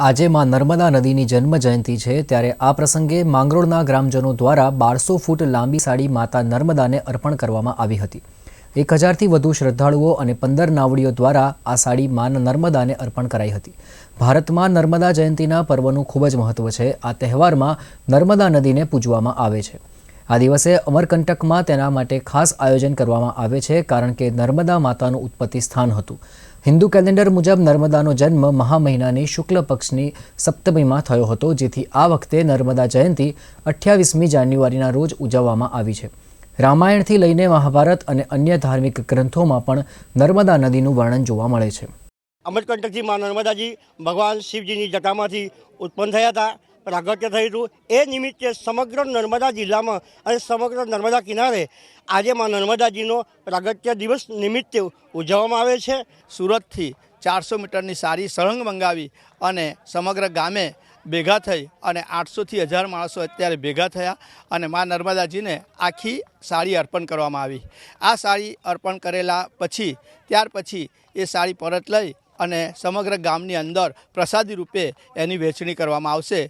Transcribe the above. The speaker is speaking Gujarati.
આજે માં નર્મદા નદીની જન્મ જયંતિ છે, ત્યારે આ પ્રસંગે માંગરોળના ગ્રામજનો દ્વારા બારસો ફૂટ લાંબી સાડી માતા નર્મદાને અર્પણ કરવામાં આવી હતી. એક હજારથી વધુ શ્રદ્ધાળુઓ અને પંદર નાવડીઓ દ્વારા આ સાડી માં નર્મદાને અર્પણ કરાઈ હતી. ભારતમાં નર્મદા જયંતિના પર્વનું ખૂબ જ મહત્વ છે. આ તહેવારમાં નર્મદા નદીને પૂજવામાં આવે છે. આ દિવસે અમરકંટકમાં તેના માટે ખાસ આયોજન કરવામાં આવે છે, કારણ કે નર્મદા માતાનું ઉત્પત્તિ સ્થાન હતું. હિન્દુ કેલેન્ડર મુજબ નર્મદાનો જન્મ મહા મહિનાની શુક્લ પક્ષની સપ્તમીમાં થયો હતો, જેથી આ વખતે નર્મદા જયંતિ અઠ્યાવીસમી જાન્યુઆરીના રોજ ઉજવવામાં આવી છે. રામાયણથી લઈને મહાભારત અને અન્ય ધાર્મિક ગ્રંથોમાં પણ નર્મદા નદીનું વર્ણન જોવા મળે છે. અમરકંટકથી માં નર્મદાજી ભગવાન શિવજીની જટામાંથી ઉત્પન્ન થયા હતા. પ્રાગટ્ય થયું હતું એ નિમિત્તે સમગ્ર નર્મદા જિલ્લામાં અને સમગ્ર નર્મદા કિનારે આજે માં નર્મદાજીનો પ્રાગટ્ય દિવસ નિમિત્તે ઉજવવામાં આવે છે. સુરતથી ચારસો મીટરની સારી સળંગ મંગાવી અને સમગ્ર ગામે ભેગા થઈ અને આઠસોથી હજાર માણસો અત્યારે ભેગા થયા અને મા નર્મદાજીને આખી સાડી અર્પણ કરવામાં આવી. આ સાડી અર્પણ કરેલા પછી, ત્યાર પછી એ સાડી પરત લઈ અને સમગ્ર ગામની અંદર પ્રસાદી રૂપે એની વહેંચણી કરવામાં આવશે.